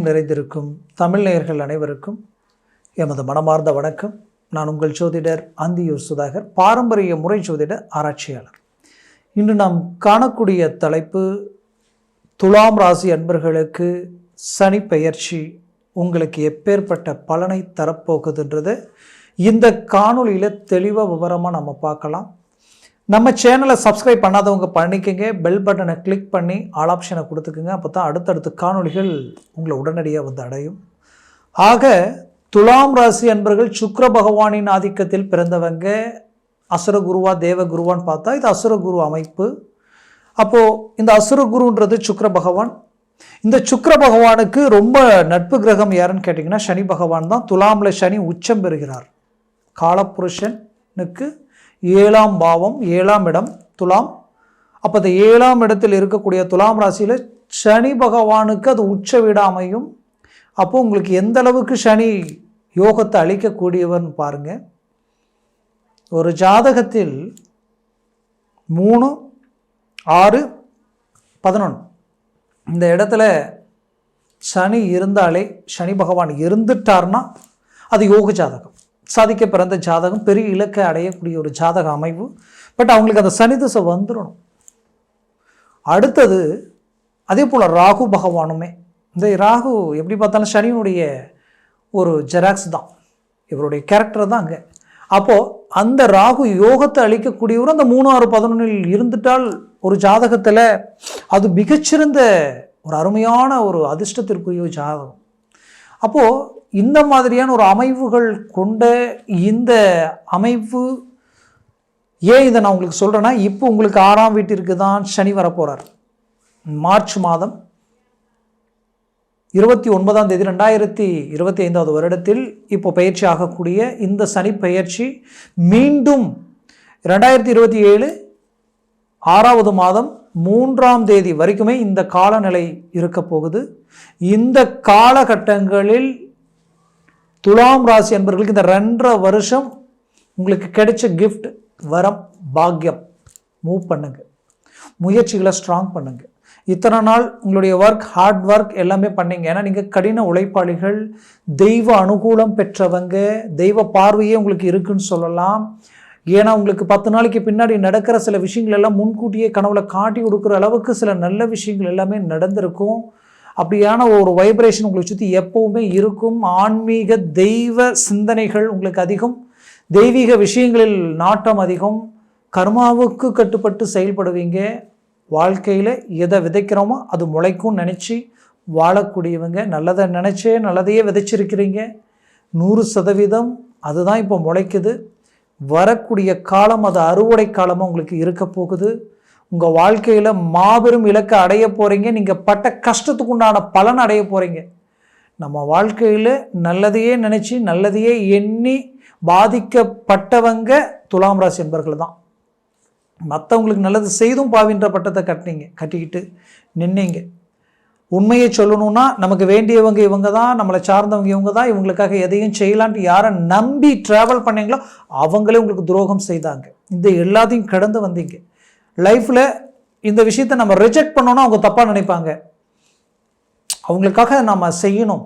அன்பும் நிறைந்திருக்கும் தமிழ் நேயர்கள் அனைவருக்கும் எமது மனமார்ந்த வணக்கம். நான் உங்கள் ஜோதிடர் அந்தியூர் சுதாகர் பாரம்பரிய முறை ஜோதிட ஆராய்ச்சியாளர். இன்று நாம் காணக்கூடிய தலைப்பு துலாம் ராசி அன்பர்களுக்கு சனி பெயர்ச்சி உங்களுக்கு எப்பேற்பட்ட பலனை தரப்போகுதுன்றது. இந்த காணொளியில் தெளிவாக விவரமாக நம்ம பார்க்கலாம். நம்ம சேனலை சப்ஸ்கிரைப் பண்ணாதவங்க பண்ணிக்கங்க. பெல் பட்டனை கிளிக் பண்ணி ஆல் ஆப்ஷனை கொடுத்துக்குங்க. அப்போ தான் அடுத்தடுத்த காணொளிகள் உங்களை உடனடியாக வந்து அடையும். ஆக துலாம் ராசி அன்பர்கள் சுக்கர பகவானின் ஆதிக்கத்தில் பிறந்தவங்க அசுரகுருவா தேவகுருவான்னு பார்த்தா இது அசுரகுரு அமைப்பு. அப்போது இந்த அசுரகுருன்றது சுக்கர பகவான். இந்த சுக்கர பகவானுக்கு ரொம்ப நட்பு கிரகம் யாருன்னு கேட்டிங்கன்னா சனி பகவான் தான். துலாமில் சனி உச்சம் பெறுகிறார். காலப்புருஷனுக்கு ஏழாம் பாவம் ஏழாம் இடம் துலாம். அப்போ அந்த ஏழாம் இடத்தில் இருக்கக்கூடிய துலாம் ராசியில் சனி பகவானுக்கு அது உச்ச வீடு அமையும். அப்போது உங்களுக்கு எந்த அளவுக்கு சனி யோகத்தை அளிக்கக்கூடியவர்னு பாருங்கள் ஒரு ஜாதகத்தில் மூணு ஆறு பதினொன்று இந்த இடத்துல சனி இருந்தாலே சனி பகவான் இருந்துட்டார்னா அது யோக ஜாதகம். சாதிக்க பிறந்த ஜாதகம் பெரிய இலக்கை அடையக்கூடிய ஒரு ஜாதக அமைவு. பட் அவங்களுக்கு அந்த சனி திசை வந்துடணும் அடுத்தது அதே போல் ராகு பகவானுமே. இந்த ராகு எப்படி பார்த்தாலும் சனியினுடைய ஒரு ஜெராக்ஸ் தான். இவருடைய கேரக்டர் தான் அங்கே. அப்போது அந்த ராகு யோகத்தை அளிக்கக்கூடியவர் அந்த மூணாறு பதினொன்றில் இருந்துட்டால் ஒரு ஜாதகத்தில் அது மிகச்சிறந்த ஒரு அருமையான ஒரு அதிர்ஷ்டத்திற்குரிய ஒரு ஜாதகம். அப்போது இந்த மாதிரியான ஒரு அமைவுகள் கொண்ட இந்த அமைப்பு ஏன் இதை நான் உங்களுக்கு சொல்கிறேன்னா இப்போ உங்களுக்கு ஆறாம் வீட்டிற்கு தான் சனி வரப்போகிறார் மார்ச் மாதம் இருபத்தி ஒன்பதாம் தேதி ரெண்டாயிரத்தி இருபத்தி ஐந்தாவது வருடத்தில் இப்போ பயிற்சி ஆகக்கூடிய இந்த சனி பயிற்சி மீண்டும் ரெண்டாயிரத்தி இருபத்தி ஏழு ஆறாவது மாதம் மூன்றாம் தேதி வரைக்குமே இந்த காலநிலை இருக்க போகுது. இந்த காலகட்டங்களில் துலாம் ராசி என்பவர்களுக்கு இந்த ரெண்டரை வருஷம் உங்களுக்கு கிடைச்ச கிஃப்ட் வரம் பாக்கியம். மூவ் பண்ணுங்க. முயற்சிகளை ஸ்ட்ராங் பண்ணுங்க. இத்தனை நாள் உங்களுடைய ஒர்க் ஹார்ட் ஒர்க் எல்லாமே பண்ணீங்க. ஏன்னா நீங்கள் கடின உழைப்பாளிகள் தெய்வ அனுகூலம் பெற்றவங்க தெய்வ பார்வையே உங்களுக்கு இருக்குன்னு சொல்லலாம். ஏன்னா உங்களுக்கு பத்து நாளைக்கு பின்னாடி நடக்கிற சில விஷயங்கள் எல்லாம் முன்கூட்டியே கனவுல காட்டி கொடுக்குற அளவுக்கு சில நல்ல விஷயங்கள் எல்லாமே நடந்திருக்கும். அப்படியான ஒரு வைப்ரேஷன் உங்களை சுற்றி எப்போவுமே இருக்கும். ஆன்மீக தெய்வ சிந்தனைகள் உங்களுக்கு அதிகம். தெய்வீக விஷயங்களில் நாட்டம் அதிகம். கர்மாவுக்கு கட்டுப்பட்டு செயல்படுவீங்க. வாழ்க்கையில் எதை விதைக்கிறோமோ அது முளைக்கும் நினச்சி வாழக்கூடியவங்க நல்லதை நினச்சே நல்லதையே விதைச்சிருக்கிறீங்க. நூறு சதவீதம் அதுதான் இப்போ முளைக்குது. வரக்கூடிய காலம் அது அறுவடை காலமாக உங்களுக்கு இருக்க போகுது. உங்கள் வாழ்க்கையில் மாபெரும் இலக்கை அடைய போகிறீங்க நீங்கள் பட்ட கஷ்டத்துக்கு உண்டான பலன் அடைய போகிறீங்க நம்ம வாழ்க்கையில் நல்லதையே நினச்சி நல்லதையே எண்ணி பாதிக்கப்பட்டவங்க துலாம் ராசி என்பர்கள் தான். மற்றவங்களுக்கு நல்லது செய்தும் பாவின்ற பட்டத்தை கட்டினீங்க கட்டிக்கிட்டு நின்னீங்க. உண்மையை சொல்லணும்னா நமக்கு வேண்டியவங்க இவங்க தான் நம்மளை சார்ந்தவங்க இவங்க தான் இவங்களுக்காக எதையும் செய்யலான்ட்டு யாரை நம்பி ட்ராவல் பண்ணீங்களோ அவங்களே உங்களுக்கு துரோகம் செய்தாங்க. இந்த எல்லாத்தையும் கடந்து வந்தீங்க. லைஃப்பில் இந்த விஷயத்தை நம்ம ரிஜெக்ட் பண்ணோன்னா அவங்க தப்பாக நினைப்பாங்க. அவங்களுக்காக நம்ம செய்யணும்.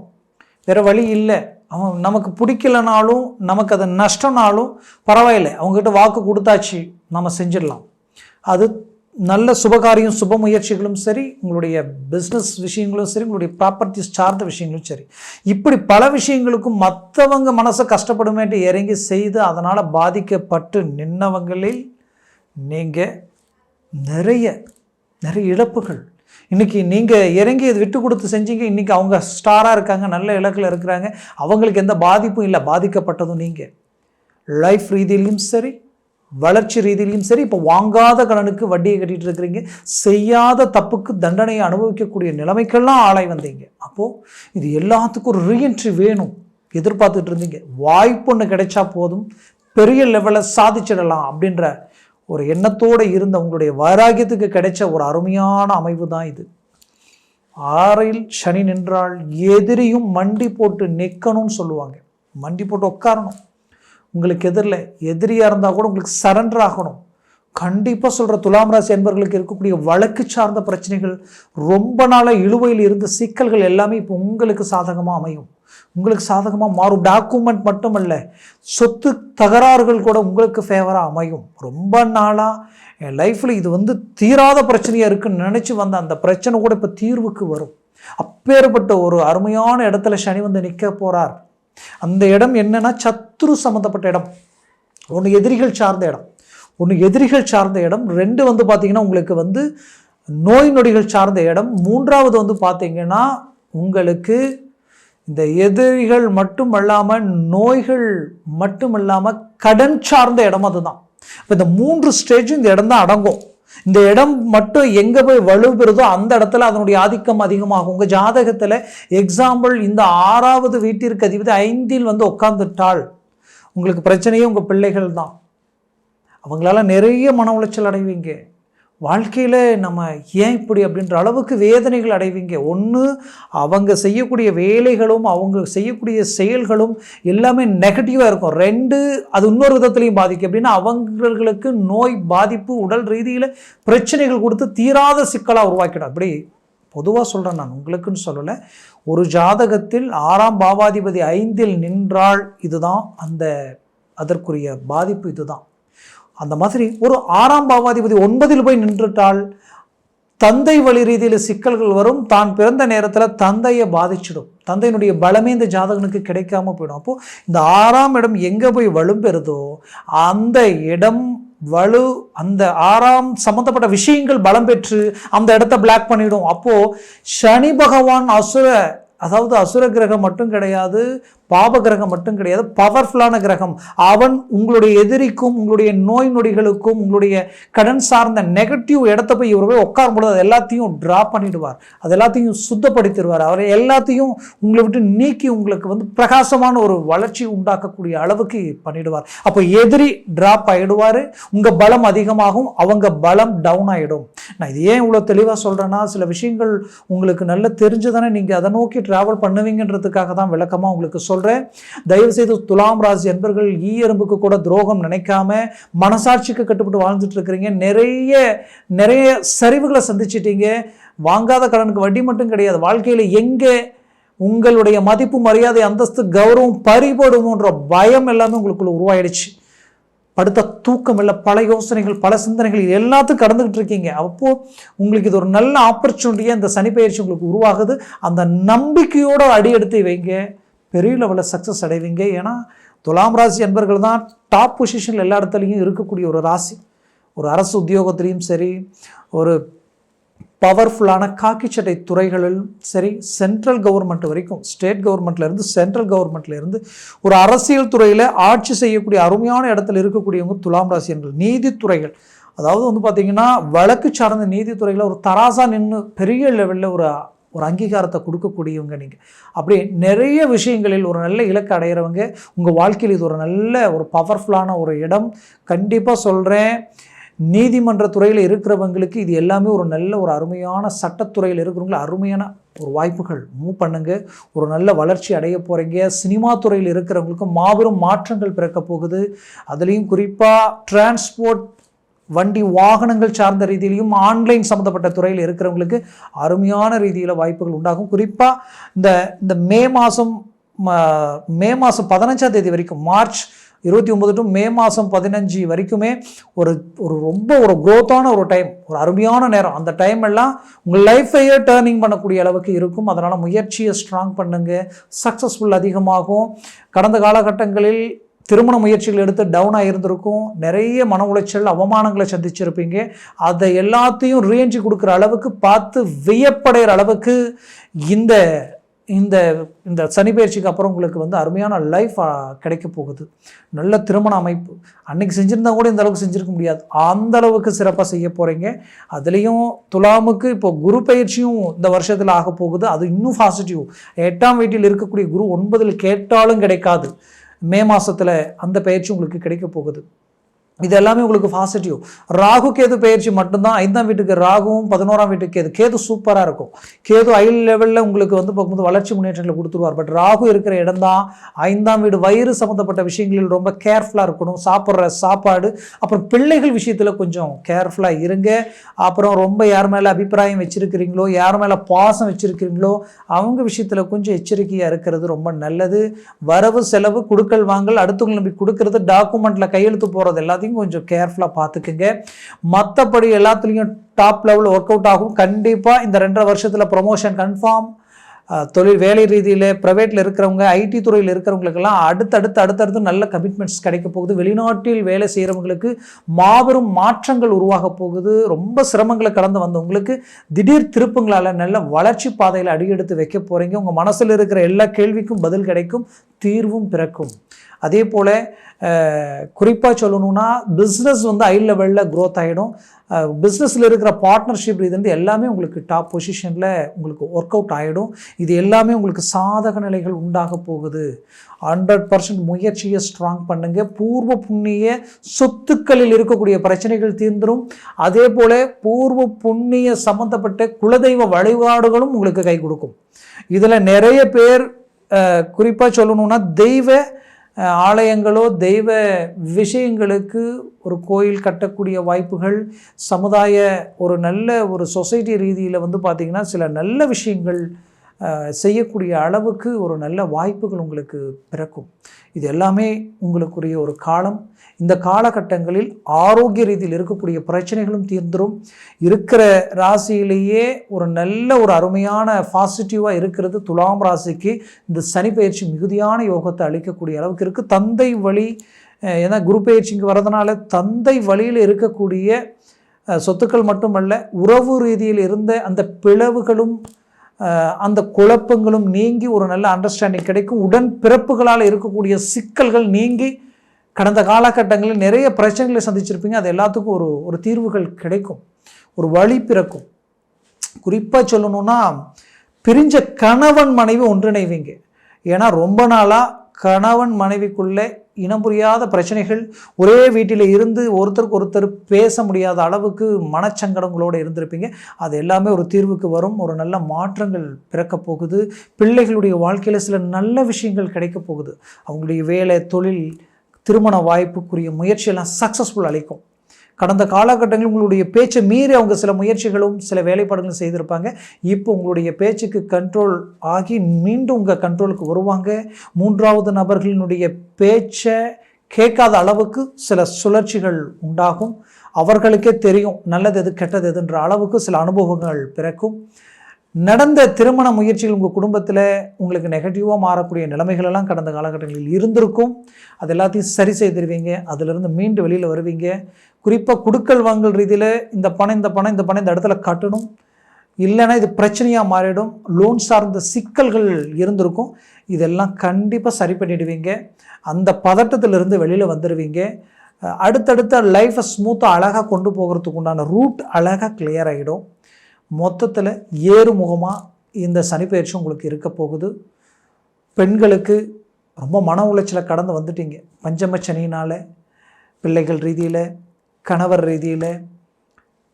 வேறு வழி இல்லை. அவன் நமக்கு பிடிக்கலனாலும் நமக்கு அது நஷ்டம்னாலும் பரவாயில்லை. அவங்ககிட்ட வாக்கு கொடுத்தாச்சு நம்ம செஞ்சிடலாம். அது நல்ல சுபகாரியம் சுப முயற்சிகளும் சரி உங்களுடைய பிஸ்னஸ் விஷயங்களும் சரி உங்களுடைய ப்ராப்பர்ட்டிஸ் சார்ந்த விஷயங்களும் சரி. இப்படி பல விஷயங்களுக்கும் மற்றவங்க மனசை கஷ்டப்படுமேட்டு இறங்கி செய்து அதனால் பாதிக்கப்பட்டு நின்னவங்களில் நீங்கள் நிறைய நிறைய இழப்புகள். இன்றைக்கி நீங்கள் இறங்கி இது விட்டு கொடுத்து செஞ்சீங்க இன்றைக்கி அவங்க ஸ்டாராக இருக்காங்க நல்ல இலக்கில் இருக்கிறாங்க அவங்களுக்கு எந்த பாதிப்பும் இல்லை பாதிக்கப்பட்டதும் நீங்கள் லைஃப் ரீதியிலையும் சரி வளர்ச்சி ரீதியிலையும் சரி இப்போ வாங்காத கடனுக்கு வட்டியை கட்டிகிட்டு இருக்கிறீங்க செய்யாத தப்புக்கு தண்டனையை அனுபவிக்கக்கூடிய நிலைமைக்கெல்லாம் ஆளாய் வந்தீங்க. அப்போது இது எல்லாத்துக்கும் ஒரு ரீஎன்ட்ரி வேணும். எதிர்பார்த்துட்டு இருந்தீங்க. வாய்ப்பு ஒன்று கிடைச்சா போதும். பெரிய லெவலில் சாதிச்சிடலாம் அப்படின்ற ஒரு எண்ணத்தோடு இருந்த உங்களுடைய வைராகியத்துக்கு கிடைச்ச ஒரு அருமையான அமைவு தான் இது. ஆறில் சனி நின்றால் எதிரியும் மண்டி போட்டு நிற்கணும்னு சொல்லுவாங்க. மண்டி போட்டு உட்காரணும். உங்களுக்கு எதிரில் எதிரியாக இருந்தால் கூட உங்களுக்கு சரண்டர் ஆகணும். கண்டிப்பாக சொல்கிற துலாம் ராசி என்பவர்களுக்கு இருக்கக்கூடிய வழக்கு சார்ந்த பிரச்சனைகள் ரொம்ப நாளாக இழுவையில் இருந்த சிக்கல்கள் எல்லாமே இப்போ உங்களுக்கு சாதகமாக அமையும். உங்களுக்கு சாதகமாக மாறும். டாக்குமெண்ட் மட்டுமல்ல சொத்து தகராறுகள் கூட உங்களுக்கு ஃபேவராக அமையும். ரொம்ப நாளாக என் லைஃப்பில் இது வந்து தீராத பிரச்சனையாக இருக்குன்னு நினச்சி வந்த அந்த பிரச்சனை கூட இப்போ தீர்வுக்கு வரும். அப்பேற்பட்ட ஒரு அருமையான இடத்துல சனி வந்து நிற்க போகிறார் அந்த இடம் என்னென்னா சத்துரு சம்மந்தப்பட்ட இடம். ஒன்று எதிரிகள் சார்ந்த இடம். ஒன்று எதிரிகள் சார்ந்த இடம். ரெண்டு வந்து பார்த்திங்கன்னா உங்களுக்கு வந்து நோய் நொடிகள் சார்ந்த இடம். மூன்றாவது வந்து பார்த்திங்கன்னா உங்களுக்கு இந்த எதிரிகள் மட்டுமல்லாமல் நோய்கள் மட்டும் இல்லாமல் கடன் சார்ந்த இடம் அதுதான். இப்போ இந்த மூன்று ஸ்டேஜும் இந்த இடம் தான் அடங்கும். இந்த இடம் மட்டும் எங்கே போய் வலுப்பெறுதோ அந்த இடத்துல அதனுடைய ஆதிக்கம் அதிகமாகும். உங்கள் ஜாதகத்தில் எக்ஸாம்பிள் இந்த ஆறாவது வீட்டிற்கு அதிபதி ஐந்தில் வந்து உட்காந்துட்டால் உங்களுக்கு பிரச்சனையே உங்கள் பிள்ளைகள் தான். அவங்களால நிறைய மன உளைச்சல் அடைவீங்க. வாழ்க்கையில் நம்ம ஏன் இப்படி அப்படின்ற அளவுக்கு வேதனைகள் அடைவீங்க? ஒன்று அவங்க செய்யக்கூடிய வேலைகளும் அவங்க செய்யக்கூடிய செயல்களும் எல்லாமே நெகட்டிவாக இருக்கும். ரெண்டு அது இன்னொரு விதத்துலையும் பாதிக்கும். அப்படின்னா அவங்களுக்கு நோய் பாதிப்பு உடல் ரீதியில் பிரச்சனைகள் கொடுத்து தீராத சிக்கலாக உருவாக்கிடும். அப்படி பொதுவாக சொல்கிறேன் நான் உங்களுக்குன்னு சொல்லலை. ஒரு ஜாதகத்தில் ஆறாம் பாவாதிபதி ஐந்தில் நின்றால் இதுதான் அந்த அதற்குரிய பாதிப்பு இதுதான். அந்த மாதிரி ஒரு ஆறாம் பாவாதிபதி ஒன்பதில் போய் நின்றுட்டால் தந்தை வழி ரீதியில் சிக்கல்கள் வரும். தான் பிறந்த நேரத்தில் தந்தையை பாதிச்சிடும். தந்தையினுடைய பலமே இந்த ஜாதகனுக்கு கிடைக்காம போயிடும். அப்போது இந்த ஆறாம் இடம் எங்கே போய் வலுப்பெறுதோ அந்த இடம் வலு அந்த ஆறாம் சம்மந்தப்பட்ட விஷயங்கள் பலம் பெற்று அந்த இடத்த பிளாக் பண்ணிடும். அப்போது சனி பகவான் அசுர அதாவது அசுர கிரகம் மட்டும் கிடையாது. பாப கிரகம் மட்டும் கிடையாது பவர்ஃபுல்லான கிரகம். அவன் உங்களுடைய எதிரிக்கும் உங்களுடைய நோய் நொடிகளுக்கும் உங்களுடைய கடன் சார்ந்த நெகட்டிவ் இடத்த போய் இவர் போய் உட்காரும் பொழுது அது எல்லாத்தையும் ட்ரா பண்ணிடுவார். அது எல்லாத்தையும் சுத்தப்படுத்திடுவார். அவரை எல்லாத்தையும் உங்களை விட்டு நீக்கி உங்களுக்கு வந்து பிரகாசமான ஒரு வளர்ச்சி உண்டாக்கக்கூடிய அளவுக்கு பண்ணிடுவார். அப்போ எதிரி ட்ராப் ஆகிடுவார் உங்கள் பலம் அதிகமாகும் அவங்க பலம் டவுன் ஆகிடும் நான் இது ஏன் இவ்வளோ தெளிவாக சொல்கிறேன்னா சில விஷயங்கள் உங்களுக்கு நல்லா தெரிஞ்சுதானே நீங்கள் அதை நோக்கி ட்ராவல் பண்ணுவீங்கன்றதுக்காக தான் விளக்கமாக உங்களுக்கு சொல்கிறேன் தயவுசெய்து துலாம் ராசி என்பர்கள் ஈ எறும்புக்கு கூட துரோகம் நினைக்காம மனசாட்சிக்கு கட்டுப்பட்டு வாழ்ந்துட்டு இருக்கிறீங்க. நிறைய நிறைய சரிவுகளை சந்திச்சிட்டீங்க. வாங்காத கடனுக்கு வட்டி மட்டும் கிடையாது. வாழ்க்கையில் எங்கே உங்களுடைய மதிப்பு மரியாதை அந்தஸ்து கௌரவம் பறிபடுமோன்ற பயம் எல்லாமே உங்களுக்குள்ள உருவாயிடுச்சு. படுத்த தூக்கம் இல்லை பல யோசனைகள் பல சிந்தனைகள் எல்லாத்தையும் கடந்துகிட்டு கடந்துக்கிட்டு இருக்கீங்க. அப்போது உங்களுக்கு இது ஒரு நல்ல ஆப்பர்ச்சுனிட்டியாக இந்த சனி பயிற்சி உங்களுக்கு உருவாகுது. அந்த நம்பிக்கையோட அடி எடுத்து வைங்க. பெரிய லெவலில் சக்ஸஸ் அடைவீங்க. ஏன்னா துலாம் ராசி அன்பர்கள் தான் டாப் பொசிஷனில் எல்லா இடத்துலையும் இருக்கக்கூடிய ஒரு ராசி. ஒரு அரசு உத்தியோகத்திலையும் சரி ஒரு பவர்ஃபுல்லான காக்கிச்சட்டை துறைகளிலும் சரி சென்ட்ரல் கவர்மெண்ட் வரைக்கும் ஸ்டேட் கவர்மெண்ட்லேருந்து சென்ட்ரல் கவர்மெண்ட்லேருந்து ஒரு அரசியல் துறையில் ஆட்சி செய்யக்கூடிய அருமையான இடத்துல இருக்கக்கூடியவங்க துலாம் ராசி என்பது நீதித்துறைகள் அதாவது வந்து பார்த்திங்கன்னா வழக்கு சார்ந்த நீதித்துறையில் ஒரு தராசா நின்று பெரிய லெவலில் ஒரு ஒரு அங்கீகாரத்தை கொடுக்கக்கூடியவங்க நீங்கள் அப்படி நிறைய விஷயங்களில் ஒரு நல்ல இலக்கு அடைகிறவங்க உங்கள் வாழ்க்கையில் இது ஒரு நல்ல ஒரு பவர்ஃபுல்லான ஒரு இடம். கண்டிப்பாக சொல்கிறேன் நீதிமன்ற துறையில் இருக்கிறவங்களுக்கு இது எல்லாமே ஒரு நல்ல ஒரு அருமையான சட்டத்துறையில் இருக்கிறவங்கள அருமையான ஒரு வாய்ப்புகள். மூவ் பண்ணுங்க. ஒரு நல்ல வளர்ச்சி அடைய போகிறீங்க சினிமா துறையில் இருக்கிறவங்களுக்கு மாபெரும் மாற்றங்கள் பிறக்க போகுது. அதுலேயும் குறிப்பாக டிரான்ஸ்போர்ட் வண்டி வாகனங்கள் சார்ந்த ரீதியிலையும் ஆன்லைன் சம்மந்தப்பட்ட துறையில் இருக்கிறவங்களுக்கு அருமையான ரீதியில் வாய்ப்புகள் உண்டாகும். குறிப்பாக இந்த இந்த மே மாதம் மே மாதம் பதினஞ்சாம் தேதி வரைக்கும் மார்ச் இருபத்தி ஒம்பது டு மே மாதம் பதினஞ்சு வரைக்குமே ஒரு ஒரு ரொம்ப ஒரு க்ரோத்தான ஒரு டைம் ஒரு அருமையான நேரம். அந்த டைம் எல்லாம் உங்கள் லைஃப்பையே டேர்னிங் பண்ணக்கூடிய அளவுக்கு இருக்கும். அதனால் முயற்சியை ஸ்ட்ராங் பண்ணுங்கள் சக்ஸஸ்ஃபுல் அதிகமாகும். கடந்த காலகட்டங்களில் திருமண முயற்சிகள் எடுத்து டவுனாக இருந்திருக்கும் நிறைய மன உளைச்சல் அவமானங்களை சந்திச்சிருப்பீங்க. அதை எல்லாத்தையும் ரீஎன்ட்ரி கொடுக்குற அளவுக்கு பார்த்து வியப்படைகிற அளவுக்கு இந்த இந்த இந்த சனி பயிற்சிக்கு அப்புறம் உங்களுக்கு வந்து அருமையான லைஃப் கிடைக்க போகுது. நல்ல திருமண அமைப்பு. அன்னைக்கு செஞ்சுருந்தா கூட இந்த அளவுக்கு செஞ்சுருக்க முடியாது. அந்த அளவுக்கு சிறப்பாக செய்ய போகிறீங்க அதுலேயும் துலாமுக்கு இப்போ குரு பயிற்சியும் இந்த வருஷத்தில் ஆக போகுது. அது இன்னும் பாசிட்டிவ் எட்டாம் வீட்டில் இருக்கக்கூடிய குரு ஒன்பதில் கேட்டாலும் கிடைக்காது. மே மாதத்தில் அந்த பயிற்சி உங்களுக்கு கிடைக்க போகுது. இது எல்லாமே உங்களுக்கு பாசிட்டிவ் ராகு கேது பயிற்சி மட்டும்தான். ஐந்தாம் வீட்டுக்கு ராகுவும் பதினோராம் வீட்டுக்கு கேது. கேது சூப்பராக இருக்கும். கேது ஐ லெவலில் உங்களுக்கு வந்து பார்க்கும்போது வளர்ச்சி முன்னேற்றங்களை கொடுத்துருவார். பட் ராகு இருக்கிற இடம் தான் ஐந்தாம் வீடு வயிறு சம்மந்தப்பட்ட விஷயங்களில் ரொம்ப கேர்ஃபுல்லாக இருக்கணும். சாப்பிட்ற சாப்பாடு அப்புறம் பிள்ளைகள் விஷயத்தில் கொஞ்சம் கேர்ஃபுல்லாக இருங்க. அப்புறம் ரொம்ப யார் மேலே அபிப்பிராயம் வச்சுருக்கிறீங்களோ யார் மேலே பாசம் வச்சுருக்கிறீங்களோ அவங்க விஷயத்தில் கொஞ்சம் எச்சரிக்கையாக இருக்கிறது ரொம்ப நல்லது. வரவு செலவு கொடுக்கல் வாங்கல் அடுத்தவங்க நம்பி கொடுக்கறது டாக்குமெண்ட்டில் கையெழுத்து போகிறது எல்லாத்தையும் கொஞ்சம் கேர்ஃபுல்லாக பார்த்துக்குங்க. மற்றபடி எல்லாத்துலேயும் டாப் லெவல் ஒர்க் அவுட் ஆகும். கண்டிப்பாக இந்த ரெண்டரை வருஷத்தில் ப்ரொமோஷன் கன்ஃபார்ம் தொழில் வேலை ரீதியில் ப்ரைவேட்டில் இருக்கிறவங்க ஐடி துறையில் இருக்கிறவங்களுக்கெல்லாம் அடுத்தடுத்து அடுத்தடுத்து நல்ல கமிட்மெண்ட்ஸ் கிடைக்க போகுது. வெளிநாட்டில் வேலை செய்கிறவங்களுக்கு மாபெரும் மாற்றங்கள் உருவாக போகுது. ரொம்ப சிரமங்களை கடந்து வந்தவங்களுக்கு திடீர் திருப்பங்களால் நல்ல வளர்ச்சி பாதையில் அடியெடுத்து வைக்க போகிறீங்க உங்கள் மனசில் இருக்கிற எல்லா கேள்விக்கும் பதில் கிடைக்கும். தீர்வும் பிறக்கும். அதே போல் குறிப்பாக சொல்லணும்னா பிஸ்னஸ் வந்து ஹை லெவலில் க்ரோத் ஆகிடும் பிஸ்னஸில் இருக்கிற பார்ட்னர்ஷிப் இது வந்து எல்லாமே உங்களுக்கு டாப் பொசிஷனில் உங்களுக்கு ஒர்க் அவுட் ஆகிடும் இது எல்லாமே உங்களுக்கு சாதக நிலைகள் உண்டாக போகுது. ஹண்ட்ரட் பர்சன்ட் முயற்சியை ஸ்ட்ராங் பண்ணுங்கள் பூர்வ புண்ணிய சொத்துக்களில் இருக்கக்கூடிய பிரச்சனைகள் தீர்ந்துடும் அதே போல் பூர்வ புண்ணிய சம்மந்தப்பட்ட குலதெய்வ வழிபாடுகளும் உங்களுக்கு கை கொடுக்கும். இதில் நிறைய பேர் குறிப்பாக சொல்லணும்னா தெய்வ ஆலயங்களோ தெய்வ விஷயங்களுக்கு ஒரு கோயில் கட்டக்கூடிய வாய்ப்புகள் சமுதாய ஒரு நல்ல ஒரு சொசைட்டி ரீதியில் வந்து பார்த்திங்கன்னா சில நல்ல விஷயங்கள் செய்யக்கூடிய அளவுக்கு ஒரு நல்ல வாய்ப்புகள் உங்களுக்கு பிறக்கும். இது எல்லாமே உங்களுக்குரிய ஒரு காலம். இந்த காலகட்டங்களில் ஆரோக்கிய ரீதியில் இருக்கக்கூடிய பிரச்சனைகளும் தீர்ந்துடும் இருக்கிற ராசியிலேயே ஒரு நல்ல ஒரு அருமையான பாசிட்டிவாக இருக்கிறது. துலாம் ராசிக்கு இந்த சனி பயிற்சி மிகுதியான யோகத்தை அளிக்கக்கூடிய அளவுக்கு இருக்குது தந்தை வழி ஏன்னா குரு பயிற்சிக்கு வரதுனால தந்தை வழியில் இருக்கக்கூடிய சொத்துக்கள் மட்டுமல்ல உறவு ரீதியில் இருந்த அந்த பிளவுகளும் அந்த குழப்பங்களும் நீங்கி ஒரு நல்ல அண்டர்ஸ்டாண்டிங் கிடைக்கும். உடன் பிறப்புகளால் இருக்கக்கூடிய சிக்கல்கள் நீங்கி கடந்த காலகட்டங்களில் நிறைய பிரச்சனைகளை சந்திச்சிருப்பீங்க. அது எல்லாத்துக்கும் ஒரு ஒரு தீர்வுகள் கிடைக்கும். ஒரு வழி பிறக்கும். குறிப்பாக சொல்லணும்னா பிரிஞ்ச கணவன் மனைவி ஒன்றிணைவீங்க. ஏன்னா ரொம்ப நாளாக கணவன் மனைவிக்குள்ளே இனம் புரியாத பிரச்சனைகள் ஒரே வீட்டில் இருந்து ஒருத்தருக்கு ஒருத்தர் பேச முடியாத அளவுக்கு மனச்சங்கடங்களோடு இருந்திருப்பீங்க. அது எல்லாமே ஒரு தீர்வுக்கு வரும். ஒரு நல்ல மாற்றங்கள் பிறக்கப் போகுது. பிள்ளைகளுடைய வாழ்க்கையில் சில நல்ல விஷயங்கள் கிடைக்கப் போகுது. அவங்களுடைய வேலை தொழில் திருமண வாய்ப்புக்குரிய முயற்சியெல்லாம் சக்ஸஸ்ஃபுல் அளிக்கும். கடந்த காலகட்டங்களில் உங்களுடைய பேச்சை மீறி அவங்க சில முயற்சிகளும் சில வேலைப்பாடுகளும் செய்திருப்பாங்க. இப்போ உங்களுடைய பேச்சுக்கு கண்ட்ரோல் ஆகி மீண்டும் உங்கள் கண்ட்ரோலுக்கு வருவாங்க. மூன்றாவது நபர்களினுடைய பேச்சை கேட்காத அளவுக்கு சில சுழற்சிகள் உண்டாகும். அவர்களுக்கே தெரியும் நல்லது எது கெட்டது எதுன்ற அளவுக்கு சில அனுபவங்கள் பிறக்கும். நடந்த திருமண முயற்சிகள் உங்கள் குடும்பத்தில் உங்களுக்கு நெகட்டிவாக மாறக்கூடிய நிலைமைகள் எல்லாம் கடந்த காலகட்டங்களில் இருந்திருக்கும். அது எல்லாத்தையும் சரி செய்திருவீங்க. அதிலிருந்து மீண்டு வெளியில் வருவீங்க. குறிப்பாக குடுக்கல் வாங்கல் ரீதியில் இந்த பணம் இந்த பணம் இந்த பணம் இந்த இடத்துல கட்டணும். இல்லைன்னா இது பிரச்சனையாக மாறிடும். லோன் சார்ந்த சிக்கல்கள் இருந்திருக்கும். இதெல்லாம் கண்டிப்பாக சரி பண்ணிடுவீங்க. அந்த பதட்டத்திலிருந்து வெளியில் வந்துடுவீங்க அடுத்தடுத்த லைஃப்பை ஸ்மூத்தாக அழகாக கொண்டு போகிறதுக்கு உண்டான ரூட் அழகாக கிளியர் ஆகிடும் மொத்தத்தில் ஏறுமுகமாக இந்த சனிப்பயிற்சி உங்களுக்கு இருக்க போகுது. பெண்களுக்கு ரொம்ப மன உளைச்சலை கடந்து வந்துட்டீங்க. பஞ்சம சனியினால் பிள்ளைகள் ரீதியில் கணவர் ரீதியில்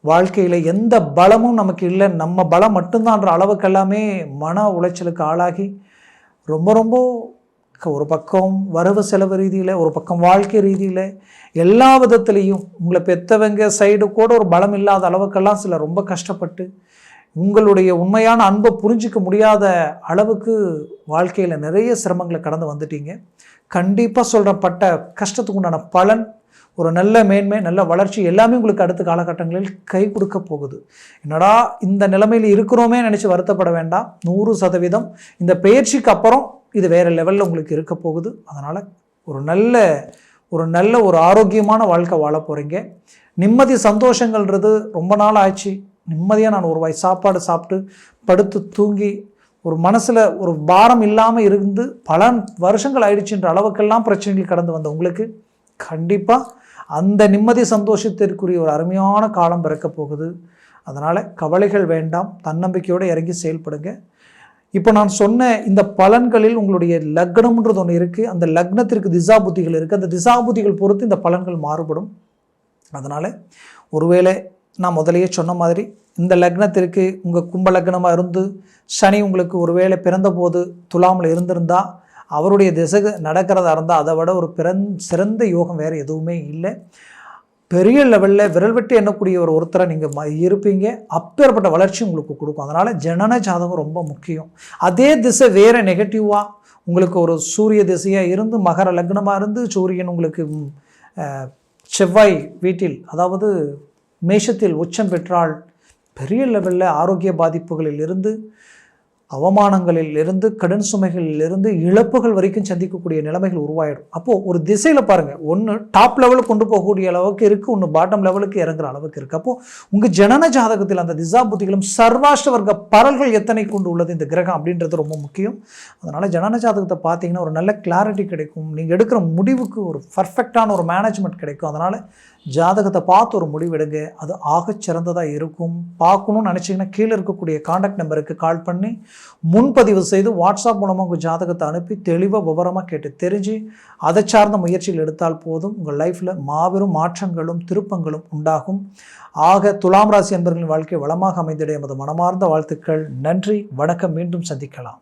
வாழ்க்கையில் எந்த பலமும் நமக்கு இல்லை. நம்ம பலம் மட்டும்தான்ற அளவுக்கு எல்லாமே மன உளைச்சலுக்கு ஆளாகி ரொம்ப ரொம்ப ஒரு பக்கம் வரவு செலவு ரீதியில் ஒரு பக்கம் வாழ்க்கை ரீதியில் எல்லா விதத்துலேயும் உங்களை பெற்றவங்க சைடு கூட ஒரு பலம் இல்லாத அளவுக்கெல்லாம் சில ரொம்ப கஷ்டப்பட்டு உங்களுடைய உண்மையான அன்பை புரிஞ்சிக்க முடியாத அளவுக்கு வாழ்க்கையில் நிறைய சிரமங்களை கடந்து வந்துட்டீங்க. கண்டிப்பாக சொல்கிறப்பட்ட கஷ்டத்துக்கு உண்டான பலன் ஒரு நல்ல மேன்மை நல்ல வளர்ச்சி எல்லாமே உங்களுக்கு அடுத்த காலகட்டங்களில் கை கொடுக்க போகுது. என்னடா இந்த நிலைமையில் இருக்கிறோமே நினச்சி வருத்தப்பட வேண்டாம். நூறு சதவீதம். இந்த பயிற்சிக்கு அப்புறம் இது வேறு லெவலில் உங்களுக்கு இருக்க போகுது. அதனால் ஒரு நல்ல ஒரு நல்ல ஒரு ஆரோக்கியமான வாழ்க்கை வாழ போகிறீங்க நிம்மதி சந்தோஷங்கள்ன்றது ரொம்ப நாள் ஆச்சு நிம்மதியாக நான் ஒரு வாய் சாப்பாடு சாப்பிட்டு படுத்து தூங்கி ஒரு மனசில் ஒரு பாரம் இல்லாமல் இருந்து பல வருஷங்கள் ஆயிடுச்சுன்ற அளவுக்கெல்லாம் பிரச்சனைகள் கடந்து வந்த உங்களுக்கு கண்டிப்பாக அந்த நிம்மதி சந்தோஷத்திற்குரிய ஒரு அருமையான காலம் பிறக்க போகுது. அதனால் கவலைகள் வேண்டாம். தன்னம்பிக்கையோடு இறங்கி செயல்படுங்க. இப்போ நான் சொன்ன இந்த பலன்களில் உங்களுடைய லக்னம்ன்றது ஒன்று இருக்குது அந்த லக்னத்திற்கு திசா புத்திகள் இருக்குது அந்த திசா புத்திகள் பொறுத்து இந்த பலன்கள் மாறுபடும். அதனால் ஒருவேளை நான் முதலையே சொன்ன மாதிரி இந்த லக்னத்திற்கு உங்கள் கும்ப லக்னமாக இருந்து சனி உங்களுக்கு ஒருவேளை பிறந்தபோது துலாமில் இருந்திருந்தால் அவருடைய திசை நடக்கிறதா இருந்தால் அதை விட ஒரு பிறந் சிறந்த யோகம் வேறு எதுவுமே இல்லை. பெரிய லெவலில் விரல் விட்டு எண்ணக்கூடிய ஒரு ஒருத்தரை நீங்கள் ம இருப்பீங்க. அப்பேற்பட்ட வளர்ச்சி உங்களுக்கு கொடுக்கும். அதனால் ஜனன ஜாதகம் ரொம்ப முக்கியம். அதே திசை வேறு நெகட்டிவாக உங்களுக்கு ஒரு சூரிய திசையாக இருந்து மகர லக்னமாக இருந்து சூரியன் உங்களுக்கு செவ்வாய் வீட்டில் அதாவது மேஷத்தில் உச்சம் பெற்றால் பெரிய லெவலில் ஆரோக்கிய பாதிப்புகளில் இருந்து அவமானங்களில் இருந்து கடன் சுமைகளில் இருந்து இழப்புகள் வரைக்கும் சந்திக்கக்கூடிய நிலைமைகள் உருவாயிடும். அப்போது ஒரு திசையில் பாருங்கள் ஒன்று டாப் லெவலுக்கு கொண்டு போகக்கூடிய அளவுக்கு இருக்குது ஒன்று பாட்டம் லெவலுக்கு இறங்குற அளவுக்கு இருக்குது அப்போது உங்கள் ஜனன ஜாதகத்தில் அந்த திசா புத்திகளும் சர்வாஷ்ட வர்க்க பரல்கள் எத்தனை கொண்டு உள்ளது இந்த கிரகம் அப்படின்றது ரொம்ப முக்கியம். அதனால் ஜனன ஜாதகத்தை பார்த்தீங்கன்னா ஒரு நல்ல கிளாரிட்டி கிடைக்கும். நீங்கள் எடுக்கிற முடிவுக்கு ஒரு பர்ஃபெக்டான ஒரு மேனேஜ்மெண்ட் கிடைக்கும். அதனால் ஜாதகத்தை பார்த்து ஒரு முடிவெடுங்க அது ஆகச் சிறந்ததாக இருக்கும். பார்க்கணும்னு நினச்சிங்கன்னா கீழே இருக்கக்கூடிய காண்டாக்ட் நம்பருக்கு கால் பண்ணி முன்பதிவு செய்து வாட்ஸ்அப் மூலமாக உங்கள் ஜாதகத்தை அனுப்பி தெளிவாக விவரமாக கேட்டு தெரிஞ்சு அதை சார்ந்த முயற்சிகள் எடுத்தால் போதும். உங்கள் லைஃப்பில் மாபெரும் மாற்றங்களும் திருப்பங்களும் உண்டாகும். ஆக துலாம் ராசி என்பர்களின் வாழ்க்கை வளமாக அமைந்திட எமது மனமார்ந்த வாழ்த்துக்கள். நன்றி. வணக்கம். மீண்டும் சந்திக்கலாம்.